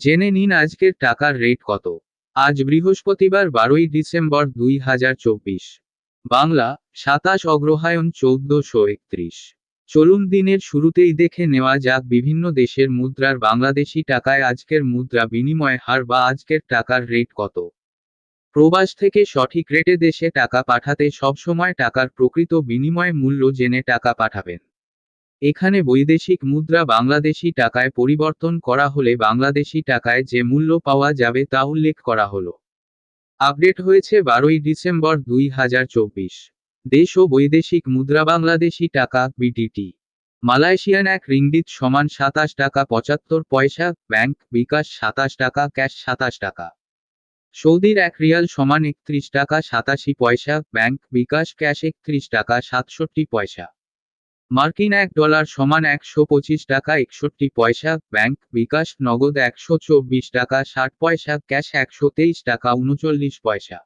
জেনে নিন আজকের টাকার রেট কত। আজ বৃহস্পতিবার বারোই ডিসেম্বর দুই হাজার চব্বিশ। বাংলা, সাতাশ অগ্রহায়ণ চৌদ্দশো একত্রিশ। চলুন দিনের শুরুতেই দেখে নেওয়া যাক বিভিন্ন দেশের মুদ্রার বাংলাদেশি টাকায় আজকের মুদ্রা বিনিময় হার বা আজকের টাকার রেট কত। প্রবাস থেকে সঠিক রেটে দেশে টাকা পাঠাতে সবসময় টাকার প্রকৃত বিনিময় মূল্য জেনে টাকা পাঠাবেন। এখানে বৈদেশিক মুদ্রা বাংলাদেশি টাকায় পরিবর্তন করা হলে বাংলাদেশি টাকায় যে মূল্য পাওয়া যাবে তা উল্লেখ করা হলো। আপডেট হয়েছে বারোই ডিসেম্বর দুই হাজার চব্বিশ। দেশ ও বৈদেশিক মুদ্রা বাংলাদেশি টাকা বিটিটি মালয়েশিয়ান এক রিঙ্গিত সমান সাতাশ টাকা পঁচাত্তর পয়সা, ব্যাংক বিকাশ সাতাশ টাকা, ক্যাশ সাতাশ টাকা। সৌদির এক রিয়াল সমান একত্রিশ টাকা সাতাশি পয়সা, ব্যাংক বিকাশ ক্যাশ একত্রিশ টাকা সাতষট্টি পয়সা। মার্কিন এক ডলার সমান একশো পঁচিশ টাকা একষট্টি পয়সা, ব্যাংক বিকাশ নগদ একশো চব্বিশ টাকা ষাট পয়সা, ক্যাশ একশো তেইশ টাকা উনচল্লিশ পয়সা।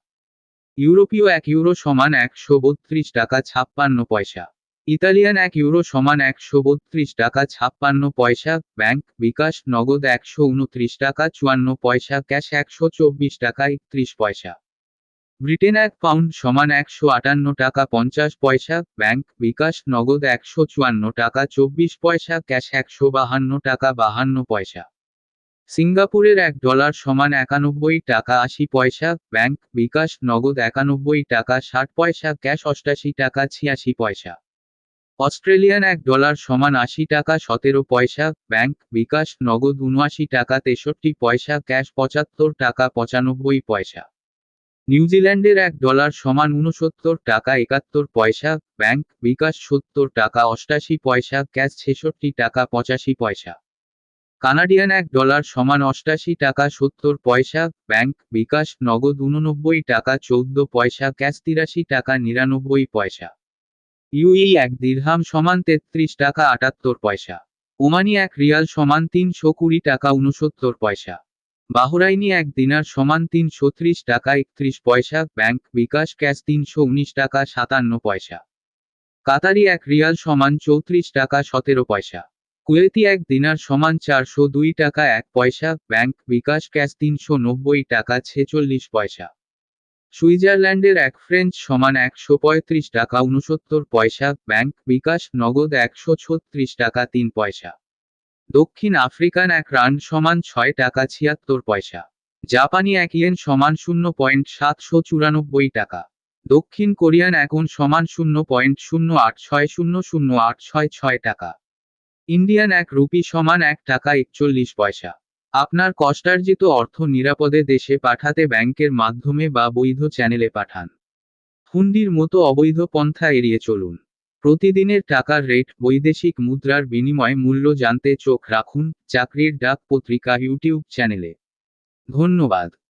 ইউরোপীয় এক ইউরো সমান একশো বত্রিশ টাকা ছাপ্পান্ন পয়সা। ইতালিয়ান এক ইউরো সমান একশো বত্রিশ টাকা ছাপ্পান্ন পয়সা, ব্যাংক বিকাশ নগদ একশো উনত্রিশ টাকা চুয়ান্ন পয়সা, ক্যাশ একশো চব্বিশ টাকা একত্রিশ পয়সা। ব্রিটেন এক পাউন্ড সমান একশো আটান্ন টাকা পঞ্চাশ পয়সা, ব্যাংক বিকাশ নগদ একশো চুয়ান্ন টাকা, চব্বিশ পয়সা, ক্যাশ একশো বাহান্ন টাকা, বাহান্ন পয়সা। সিঙ্গাপুরের এক ডলার সমান একানব্বই টাকা আশি পয়সা, ব্যাংক বিকাশ নগদ একানব্বই টাকা ষাট পয়সা, ক্যাশ অষ্টাশি টাকা ছিয়াশি পয়সা। অস্ট্রেলিয়ান এক ডলার সমান আশি টাকা সতেরো পয়সা, ব্যাংক বিকাশ নগদ উনআশি টাকা তেষট্টি পয়সা, ক্যাশ পঁচাত্তর টাকা পঁচানব্বই পয়সা। নিউজিল্যান্ডের এক ডলার সমান উনসত্তর টাকা একাত্তর পয়সা, ব্যাংক বিকাশ সত্তর টাকা অষ্টাশি পয়সা, ক্যাশ ছেষট্টি টাকা পঁচাশি পয়সা। কানাডিয়ান এক ডলার সমান অষ্টাশি টাকা সত্তর পয়সা, ব্যাংক বিকাশ নগদ উননব্বই টাকা চৌদ্দ পয়সা, ক্যাশ তিরাশি টাকা নিরানব্বই পয়সা। ইউই এক দিরহাম সমান তেত্রিশ টাকা আটাত্তর পয়সা। ওমানি এক রিয়াল সমান তিনশো কুড়ি টাকা উনসত্তর পয়সা। বাহরাইনি এক দিনার সমান তিনশো ত্রিশ টাকা একত্রিশ পয়সা, ব্যাংক বিকাশ ক্যাশ তিনশো উনিশ টাকা সাতান্ন পয়সা। কাতারি এক রিয়াল সমান চৌত্রিশ টাকা সতেরো পয়সা। কুয়েতি এক দিনার সমান চারশো দুই টাকা এক পয়সা, ব্যাংক বিকাশ ক্যাশ তিনশো নব্বই টাকা ছেচল্লিশ পয়সা। সুইজারল্যান্ডের এক ফ্রেঞ্চ সমান একশো পঁয়ত্রিশ টাকা উনসত্তর পয়সা, ব্যাংক বিকাশ নগদ একশো ছত্রিশ টাকা তিন পয়সা। দক্ষিণ আফ্রিকান এক রান সমান ছয় টাকা ছিয়াত্তর পয়সা। জাপানি এক ইয়েন সমান শূন্য পয়েন্ট সাতশো চুরানব্বই টাকা। দক্ষিণ কোরিয়ান এখন সমান শূন্য পয়েন্ট শূন্য আট ছয় শূন্য শূন্য আট ছয় ছয় টাকা। ইন্ডিয়ান এক রুপি সমান এক টাকা একচল্লিশ পয়সা। আপনার কষ্টার্জিত অর্থ নিরাপদে দেশে পাঠাতে ব্যাংকের মাধ্যমে বা বৈধ চ্যানেলে পাঠান। হুন্ডির মতো অবৈধ পন্থা এড়িয়ে চলুন। প্রতিদিনের টাকার রেট, বৈদেশিক মুদ্রার বিনিময় মূল্য জানতে চোখ রাখুন চাকরির ডাক পত্রিকা ইউটিউব চ্যানেলে। ধন্যবাদ।